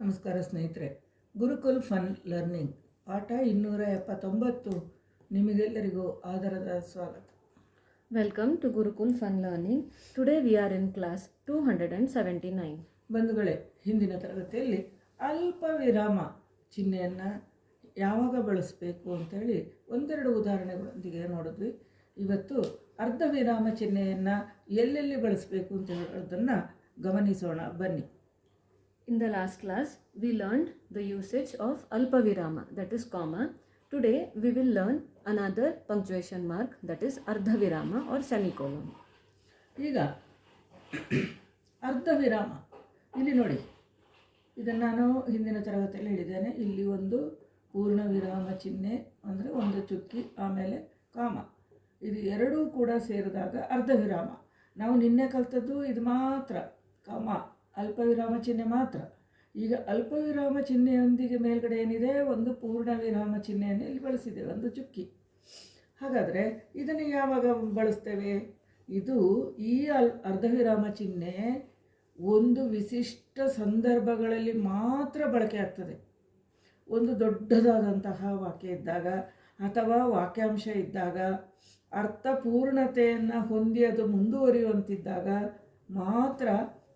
ನಮಸ್ಕಾರ ಸ್ನೇಹಿತರೆ. Gurukul fun learning. ಪಾಠ ಇನ್ನೂರ ಎಪ್ಪತ್ತೊಂಬತ್ತು. ನಿಮಗೆಲ್ಲರಿಗೂ ಆಧಾರದ ಸ್ವಾಗತ. Welcome to Gurukul fun learning today we are in class two hundred and seventy nine ಬಂಧುಗಳೇ ಹಿಂದಿನ ತರಗತಿಯಲ್ಲಿ ಅಲ್ಪ ವಿರಾಮ ಚಿಹ್ನೆಯನ್ನು ಯಾವಾಗ ಬಳಸಬೇಕು ಅಂತೇಳಿ ಒಂದೆರಡು ಉದಾಹರಣೆಗಳೊಂದಿಗೆ ನೋಡಿದ್ವಿ. ಇವತ್ತು ಅರ್ಧ ವಿರಾಮ ಚಿಹ್ನೆಯನ್ನು ಎಲ್ಲೆಲ್ಲಿ ಬಳಸಬೇಕು ಅಂತ ಹೇಳೋದನ್ನು ಗಮನಿಸೋಣ. ಬನ್ನಿ. In the last class we learned the usage of ಅಲ್ಪವಿರಾಮ that is comma today we will learn another punctuation mark that is ಅರ್ಧವಿರಾಮ or semicolon ಈಗ ಅರ್ಧವಿರಾಮ ಇಲ್ಲಿ ನೋಡಿ. ಇದನ್ನು ನಾನು ಹಿಂದಿನ ತರಗತಿಯಲ್ಲಿ ಹೇಳಿದ್ದೇನೆ. ಇಲ್ಲಿ ಒಂದು ಪೂರ್ಣ ವಿರಾಮ ಚಿಹ್ನೆ, ಅಂದರೆ ಒಂದು ಚುಕ್ಕಿ, ಆಮೇಲೆ ಕಾಮ. ಇದು ಎರಡೂ ಕೂಡ ಸೇರಿದಾಗ ಅರ್ಧವಿರಾಮ ನಾವು ನಿನ್ನೆ ಕಲಿತದ್ದು ಇದು ಮಾತ್ರ, ಕಮ. ಅಲ್ಪ ವಿರಾಮ ಚಿಹ್ನೆ ಮಾತ್ರ. ಈಗ ಅಲ್ಪವಿರಾಮ ಚಿಹ್ನೆಯೊಂದಿಗೆ ಮೇಲ್ಗಡೆ ಏನಿದೆ? ಒಂದು ಪೂರ್ಣ ವಿರಾಮ ಚಿಹ್ನೆಯನ್ನು ಇಲ್ಲಿ ಬಳಸಿದ್ದೇವೆ ಒಂದು ಚುಕ್ಕಿ. ಹಾಗಾದರೆ ಇದನ್ನು ಯಾವಾಗ ಬಳಸ್ತೇವೆ? ಇದು ಈ ಅಲ್ ಅರ್ಧವಿರಾಮ ಚಿಹ್ನೆ ಒಂದು ವಿಶಿಷ್ಟ ಸಂದರ್ಭಗಳಲ್ಲಿ ಮಾತ್ರ ಬಳಕೆ ಆಗ್ತದೆ. ಒಂದು ದೊಡ್ಡದಾದಂತಹ ವಾಕ್ಯ ಇದ್ದಾಗ ಅಥವಾ ವಾಕ್ಯಾಂಶ ಇದ್ದಾಗ ಅರ್ಥಪೂರ್ಣತೆಯನ್ನು ಹೊಂದಿ ಅದು ಮುಂದುವರಿಯುವಂತಿದ್ದಾಗ ಮಾತ್ರ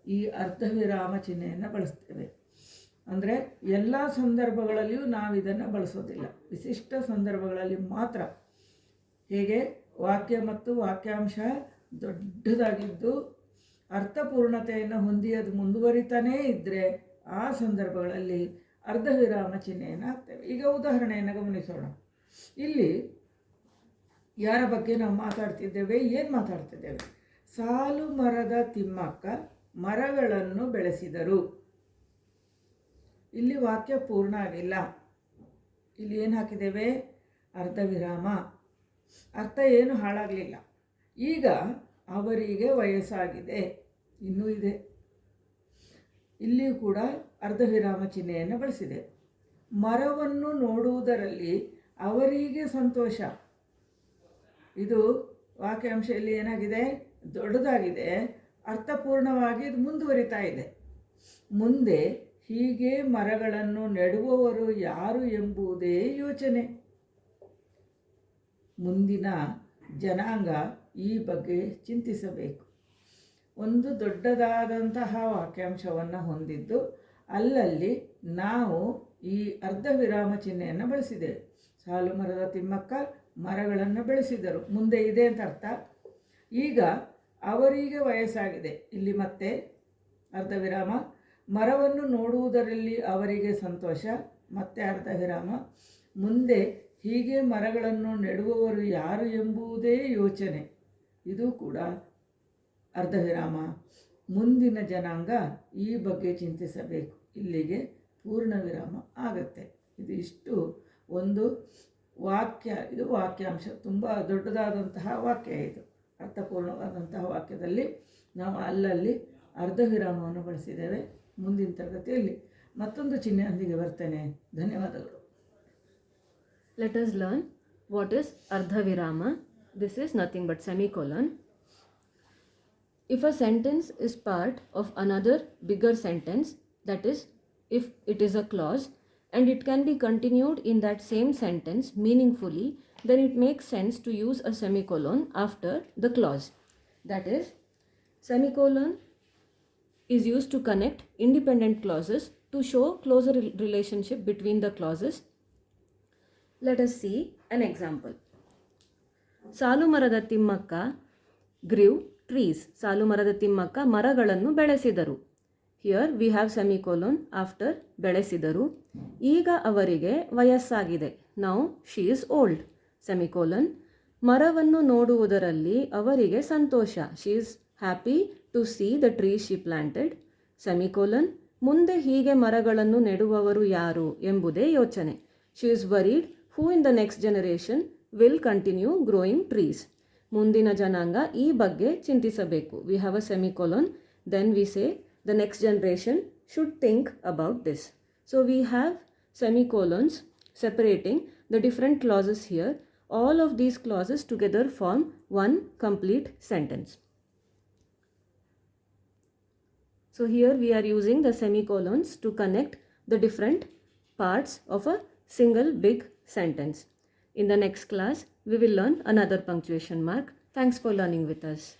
ಈ ಅರ್ಧವಿರಾಮ ಚಿಹ್ನೆಯನ್ನು ಬಳಸ್ತೇವೆ. ಅಂದರೆ ಎಲ್ಲ ಸಂದರ್ಭಗಳಲ್ಲಿಯೂ ನಾವು ಇದನ್ನು ಬಳಸೋದಿಲ್ಲ. ವಿಶಿಷ್ಟ ಸಂದರ್ಭಗಳಲ್ಲಿ ಮಾತ್ರ ಹೇಗೆ ವಾಕ್ಯ ಮತ್ತು ವಾಕ್ಯಾಂಶ ದೊಡ್ಡದಾಗಿದ್ದು ಅರ್ಥಪೂರ್ಣತೆಯನ್ನು ಹೊಂದಿ ಅದು ಮುಂದುವರಿತಾನೇ ಇದ್ದರೆ ಆ ಸಂದರ್ಭಗಳಲ್ಲಿ ಅರ್ಧ ವಿರಾಮ ಚಿಹ್ನೆಯನ್ನು ಹಾಕ್ತೇವೆ. ಈಗ ಉದಾಹರಣೆಯನ್ನು ಗಮನಿಸೋಣ. ಇಲ್ಲಿ ಯಾರ ಬಗ್ಗೆ ನಾವು ಮಾತಾಡ್ತಿದ್ದೇವೆ, ಏನು ಮಾತಾಡ್ತಿದ್ದೇವೆ? ಸಾಲು ಮರದ ತಿಮ್ಮಕ್ಕ ಮರಗಳನ್ನು ಬೆಳೆಸಿದರು. ಇಲ್ಲಿ ವಾಕ್ಯ ಪೂರ್ಣ ಆಗಿಲ್ಲ. ಇಲ್ಲಿ ಏನು ಹಾಕಿದ್ದೇವೆ? ಅರ್ಧ ವಿರಾಮ ಅರ್ಥ ಏನು ಹಾಳಾಗಲಿಲ್ಲ. ಈಗ ಅವರಿಗೆ ವಯಸ್ಸಾಗಿದೆ. ಇನ್ನೂ ಇದೆ. ಇಲ್ಲಿಯೂ ಕೂಡ ಅರ್ಧ ವಿರಾಮ ಚಿಹ್ನೆಯನ್ನು ಬಳಸಿದೆ. ಮರವನ್ನು ನೋಡುವುದರಲ್ಲಿ ಅವರಿಗೆ ಸಂತೋಷ. ಇದು ವಾಕ್ಯಾಂಶ ಇಲ್ಲಿ ಏನಾಗಿದೆ? ದೊಡ್ಡದಾಗಿದೆ. ಅರ್ಥಪೂರ್ಣವಾಗಿ ಇದು ಮುಂದುವರಿತಾ ಇದೆ. ಮುಂದೆ ಹೀಗೆ ಮರಗಳನ್ನು ನೆಡುವವರು ಯಾರು ಎಂಬುದೇ ಯೋಚನೆ. ಮುಂದಿನ ಜನಾಂಗ ಈ ಬಗ್ಗೆ ಚಿಂತಿಸಬೇಕು. ಒಂದು ದೊಡ್ಡದಾದಂತಹ ವಾಕ್ಯಾಂಶವನ್ನು ಹೊಂದಿದ್ದು, ಅಲ್ಲಲ್ಲಿ ನಾವು ಈ ಅರ್ಧ ವಿರಾಮ ಚಿಹ್ನೆಯನ್ನು ಬಳಸಿದ್ದೇವೆ. ಸಾಲು ಮರದ ತಿಮ್ಮಕ್ಕ ಮರಗಳನ್ನು ಬೆಳೆಸಿದರು. ಮುಂದೆ ಇದೆ ಅಂತ ಅರ್ಥ. ಈಗ ಅವರಿಗೆ ವಯಸ್ಸಾಗಿದೆ. ಇಲ್ಲಿ ಮತ್ತೆ ಅರ್ಧ ವಿರಾಮ ಮರವನ್ನು ನೋಡುವುದರಲ್ಲಿ ಅವರಿಗೆ ಸಂತೋಷ. ಮತ್ತೆ ಅರ್ಧ ವಿರಾಮ ಮುಂದೆ ಹೀಗೆ ಮರಗಳನ್ನು ನೆಡುವವರು ಯಾರು ಎಂಬುದೇ ಯೋಚನೆ. ಇದು ಕೂಡ ಅರ್ಧ ವಿರಾಮ ಮುಂದಿನ ಜನಾಂಗ ಈ ಬಗ್ಗೆ ಚಿಂತಿಸಬೇಕು. ಇಲ್ಲಿಗೆ ಪೂರ್ಣ ವಿರಾಮ ಆಗತ್ತೆ. ಇದು ಇಷ್ಟು ಒಂದು ವಾಕ್ಯ. ಇದು ವಾಕ್ಯಾಂಶ. ತುಂಬ ದೊಡ್ಡದಾದಂತಹ ವಾಕ್ಯ ಇದು. ಅರ್ಥಪೂರ್ಣವಾದಂತಹ ವಾಕ್ಯದಲ್ಲಿ ನಾವು ಅಲ್ಲಲ್ಲಿ ಅರ್ಧ ವಿರಾಮವನ್ನು ಬಳಸಿದ್ದೇವೆ ಮುಂದಿನ ತರಗತಿಯಲ್ಲಿ ಮತ್ತೊಂದು ಚಿಹ್ನೆಯೊಂದಿಗೆ ಬರ್ತೇನೆ ಧನ್ಯವಾದಗಳು Let us learn what is ವಿರಾಮ This is nothing but semicolon. If a sentence is part of another bigger sentence, that is, if it is a clause, and it can be continued in that same sentence meaningfully, then it makes sense to use a semicolon after the clause. That is, semicolon is used to connect independent clauses to show closer relationship between the clauses let us see an example. ಸಾಲು ಮರದ Thimmakka grew trees ಸಾಲು ಮರದ ತಿಮ್ಮಕ್ಕ ಮರಗಳನ್ನು ಬೆಳೆಸಿದರು here we have semicolon after ಬೆಳೆಸಿದರು ಈಗ ಅವರಿಗೆ ವಯಸ್ಸಾಗಿದೆ ನಾವು ಶಿ ಈಸ್ ಓಲ್ಡ್ ಸೆಮಿಕೋಲನ್, ಮರವನ್ನು ನೋಡುವುದರಲ್ಲಿ ಅವರಿಗೆ ಸಂತೋಷ. She is happy to see the tree she planted semicolon, ಮುಂದೆ ಹೀಗೆ ಮರಗಳನ್ನು ನೆಡುವವರು ಯಾರು ಎಂಬುದೇ ಯೋಚನೆ. She is worried who in the next generation will continue growing trees ಮುಂದಿನ ಜನಾಂಗ ಈ ಬಗ್ಗೆ ಚಿಂತಿಸಬೇಕು. We have a semicolon then we say the next generation should think about this so we have semicolons separating the different clauses here. All of these clauses together form one complete sentence. So here we are using the semicolons to connect the different parts of a single big sentence. In the next class, we will learn another punctuation mark. Thanks for learning with us.